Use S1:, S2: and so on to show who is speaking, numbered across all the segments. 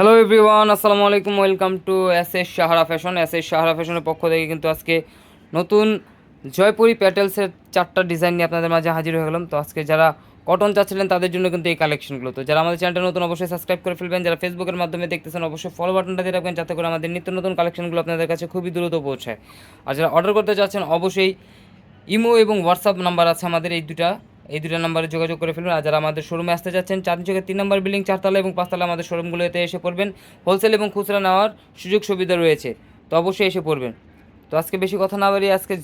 S1: Hello everyone আসসালামু আলাইকুম welcome to S S Sahara fashion S S Sahara ফ্যাশনের পক্ষ থেকে কিন্তু আজকে নতুন জয়পুরি প্যাটেলসের চারটা ডিজাইন নিয়ে আপনাদের মাঝে হাজির হয়ে গেলাম। তো আজকে যারা কটন চাচ্ছিলেন, তাদের জন্য কিন্তু এই কালেকশনগুলো তো যারা আমাদের চ্যানেলটা নতুন, অবশ্যই সাবস্ক্রাইব করে ফেলবেন। যারা ফেসবুকের মাধ্যমে দেখতেছেন, অবশ্যই ফলো বাটনটা দিয়ে রাখবেন, যাতে করে আমাদের নিত্য নতুন কালেকশনগুলো আপনাদের কাছে খুবই দ্রুত পৌঁছায়। আর যারা অর্ডার করতে চাচ্ছেন, অবশ্যই ইমো এবং হোয়াটসঅ্যাপ নাম্বার আছে আমাদের এই দুটা। এই দুটো নাম্বারে যোগাযোগ করে ফেলুন। আর যারা আমাদের শোরুমে আসতে যাচ্ছেন চাঁদনি চোখের তিন নম্বর বিল্ডিং চারতলা এবং পাঁচতলা আমাদের শোরুমগুলোতে এসে পড়বেন। হোলসেল এবং খুচরা নেওয়ার সুযোগ সুবিধা রয়েছে। তো অবশ্যই এসে পড়বেন। তো আজকে বেশি কথা না বাড়িয়ে আজকে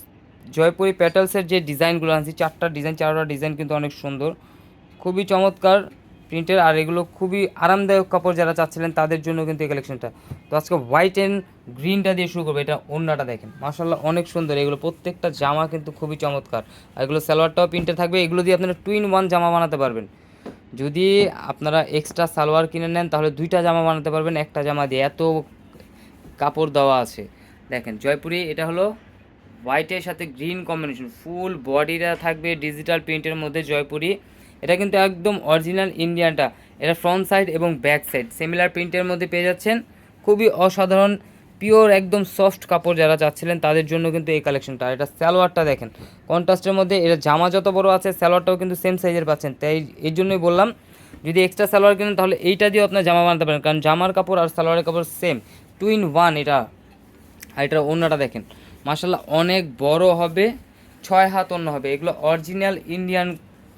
S1: জয়পুরি প্যাটালসের যে ডিজাইনগুলো আনছি, চারটা ডিজাইন চারটা ডিজাইন কিন্তু অনেক সুন্দর। খুবই চমৎকার। প্রিন্টের আর এগুলো খুবই আরামদায়ক কাপড় যারা চাচ্ছিলেন তাদের জন্য কিন্তু এই কালেকশনটা তো আজকে হোয়াইট অ্যান্ড গ্রিনটা দিয়ে শুরু করব, এটা অন্যটা দেখেন। মাসাল্লাহ অনেক সুন্দর, এগুলো প্রত্যেকটা জামা কিন্তু খুবই চমৎকার। আর এগুলো সালোয়ারটাও প্রিন্টে থাকবে, এগুলো দিয়ে আপনারা টুইন ওয়ান জামা বানাতে পারবেন। যদি আপনারা এক্সট্রা সালোয়ার কিনে নেন, তাহলে দুইটা জামা বানাতে পারবেন, একটা জামা দিয়ে। এত কাপড় দেওয়া আছে। দেখেন, জয়পুরি, এটা হলো হোয়াইটের সাথে গ্রিন কম্বিনেশন ফুল বডিটা থাকবে ডিজিটাল প্রিন্টের মধ্যে জয়পুরি। এটা কিন্তু একদম অরিজিনাল ইন্ডিয়ানটা এটা ফ্রন্ট সাইড এবং ব্যাক সাইড সিমিলার প্রিন্টের মধ্যে পেয়ে যাচ্ছেন। খুবই অসাধারণ পিওর একদম সফট কাপড় যারা চাচ্ছিলেন, তাদের জন্য কিন্তু এই কালেকশনটা এটা সালোয়ারটা দেখেন। কন্ট্রাস্টের মধ্যে এটা জামা যত বড় আছে, সালোয়ারটাও কিন্তু সেম সাইজের পাচ্ছেন। তাই এই জন্যই বললাম, যদি এক্সট্রা সালোয়ার কিনেন, তাহলে এইটা দিয়ে আপনার জামা বানাতে পারেন। কারণ জামার কাপড় আর সালোয়ারের কাপড় সেম টু ইন ওয়ান এটা। আর এটার অন্যটা দেখেন। মাসাল্লাহ অনেক বড় হবে, ছয় হাত অন্য হবে। এগুলো অরিজিনাল ইন্ডিয়ান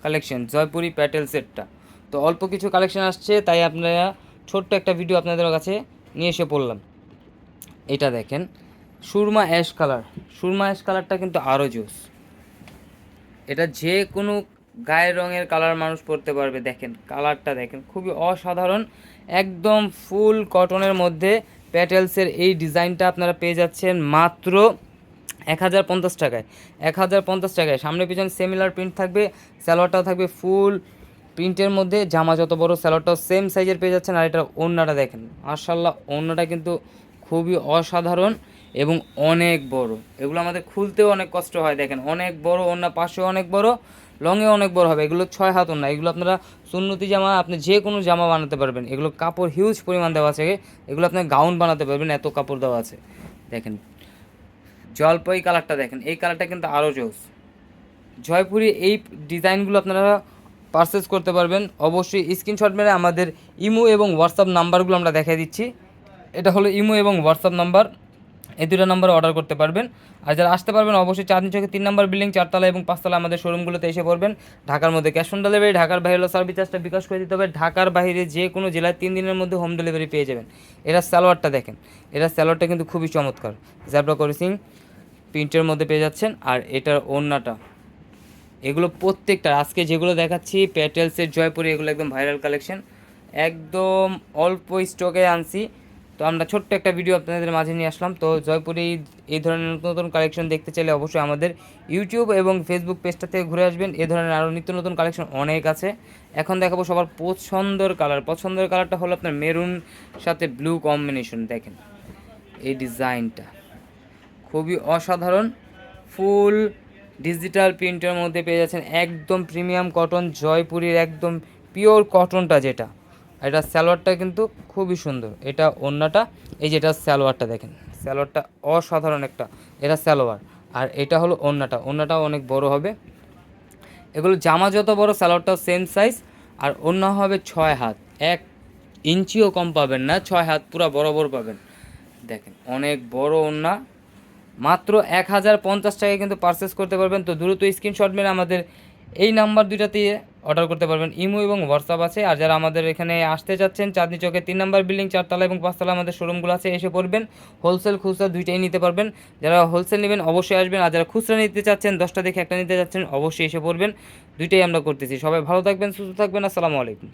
S1: কালেকশন জয়পুরি প্যাটেল সেটটা তো অল্প কিছু কালেকশন আসছে, তাই আপনারা ছোট্ট একটা ভিডিও আপনাদের কাছে নিয়ে এসে পড়লাম। এটা দেখেন, সুরমা অ্যাশ কালার সুরমা অ্যাশ কালারটা কিন্তু আরও জোস এটা যে কোনো গায়ের রঙের কালার মানুষ পরতে পারবে, দেখেন কালারটা দেখেন, খুবই অসাধারণ। একদম ফুল কটনের মধ্যে প্যাটেলসের এই ডিজাইনটা আপনারা পেয়ে যাচ্ছেন মাত্র এক হাজার পঞ্চাশ টাকায়, এক হাজার পঞ্চাশ টাকায়। সামনে পিছনে সেমিলার প্রিন্ট থাকবে স্যালোয়ারটাও থাকবে ফুল প্রিন্টের মধ্যে। জামা যত বড় স্যালোয়ারটাও সেম সাইজের পেয়ে যাচ্ছেন। আর এটা ওড়নাটা দেখেন মার্শাল্লাহ ওড়নাটা কিন্তু খুবই অসাধারণ এবং অনেক বড়। এগুলো আমাদের খুলতেও অনেক কষ্ট হয়, দেখেন। অনেক বড় ওড়না, পাশেও অনেক বড় লংয়ে অনেক বড় হবে। এগুলো ছয় হাত ওড়না, এগুলো আপনারা সুন্নতি জামা, আপনি যে কোনো জামা বানাতে পারবেন। এগুলো কাপড় হিউজ পরিমাণ দেওয়া আছে। এগুলো আপনি গাউন বানাতে পারবেন, এত কাপড় দেওয়া আছে। দেখেন জলপাই কালারটা দেখেন, এই কালারটা কিন্তু আরও জোস। জয়পুরি এই ডিজাইনগুলো আপনারা পারচেস করতে পারবেন। অবশ্যই স্ক্রিনশট মেরে আমাদের ইমো এবং হোয়াটসঅ্যাপ নাম্বারগুলো আমরা দেখিয়ে দিচ্ছি। এটা হলো ইমো এবং হোয়াটসঅ্যাপ নাম্বার। এই দুটো নাম্বারে অর্ডার করতে পারবেন। আর যারা আসতে পারবেন, অবশ্যই চাঁদনি চোখে তিন নম্বর বিল্ডিং চারতলা এবং পাঁচতলা আমাদের শোরুমগুলোতে এসে পড়বেন। ঢাকার মধ্যে ক্যাশ অন ডেলিভারি ঢাকার বাইরে হলো সার্ভিস চার্জটা বিকাশ করে দিতে হবে। ঢাকার বাইরে যে কোনো জেলায় তিন দিনের মধ্যে হোম ডেলিভারি পেয়ে যাবেন। এরা স্যালোয়ারটা দেখেন। এরা স্যালোয়ারটা কিন্তু খুবই চমৎকার। জ্যাবরা করিসিং প্রিন্টের মধ্যে পেয়ে যাচ্ছেন আর এটার ওড়নাটা। এগুলো প্রত্যেকটা আজকে যেগুলো দেখাচ্ছি প্যাটেলসের জয়পুরি এগুলো একদম ভাইরাল কালেকশন একদম অল্প স্টকে আনছি। তো আমরা ছোট্ট একটা ভিডিও আপনাদের মাঝে নিয়ে আসলাম। তো জয়পুরে এই- ধরনের নতুন নতুন কালেকশন দেখতে চাইলে অবশ্যই আমাদের ইউটিউব এবং ফেসবুক পেজটা থেকে ঘুরে আসবেন। এ ধরনের আরও নিত্য নতুন কালেকশন অনেক আছে। এখন দেখাবো সবার পছন্দের কালার পছন্দের কালারটা হলো আপনার মেরুন সাথে ব্লু কম্বিনেশন দেখেন। এই ডিজাইনটা খুবই অসাধারণ। ফুল ডিজিটাল প্রিন্টের মধ্যে পেয়ে যাচ্ছেন একদম প্রিমিয়াম কটন, জয়পুরীর একদম পিওর কটনটা যেটা। এটা স্যালোয়ারটা কিন্তু খুবই সুন্দর। এটা অন্যটা এই যেটা স্যালোয়ারটা দেখেন। স্যালোয়ারটা অসাধারণ একটা, এটা স্যালোয়ার আর এটা হলো অন্যটা অন্যটাও অনেক বড় হবে। এগুলো জামা যত বড় স্যালোয়ারটাও সেম সাইজ আর অন্য হবে ছয় হাত। এক ইঞ্চিও কম পাবেন না, ছয় হাত পুরো বরাবর পাবেন। দেখেন, অনেক বড় ওন্না। মাত্র এক হাজার পঞ্চাশ টাকায় কিন্তু পারচেস করতে পারবেন। তো দ্রুত স্ক্রিনশট মেরে আমাদের এই নাম্বার দুইটাতে অর্ডার করতে পারবেন। ইমো এবং হোয়াটসঅ্যাপ আছে। আর যারা আমাদের এখানে আসতে চাচ্ছেন চাঁদনি চকে তিন নাম্বার বিল্ডিং চারতলা এবং পাঁচতলা আমাদের শোরুমগুলো আছে, এসে পড়বেন। হোলসেল খুচরা দুইটাই নিতে পারবেন। যারা হোলসেল নেবেন অবশ্যই আসবেন। আর যারা খুচরা নিতে চাচ্ছেন, দশটা দেখে একটা নিতে চাচ্ছেন অবশ্যই এসে পড়বেন। দুইটাই আমরা করতেছি। সবাই ভালো থাকবেন, সুস্থ থাকবেন। আসসালামু আলাইকুম।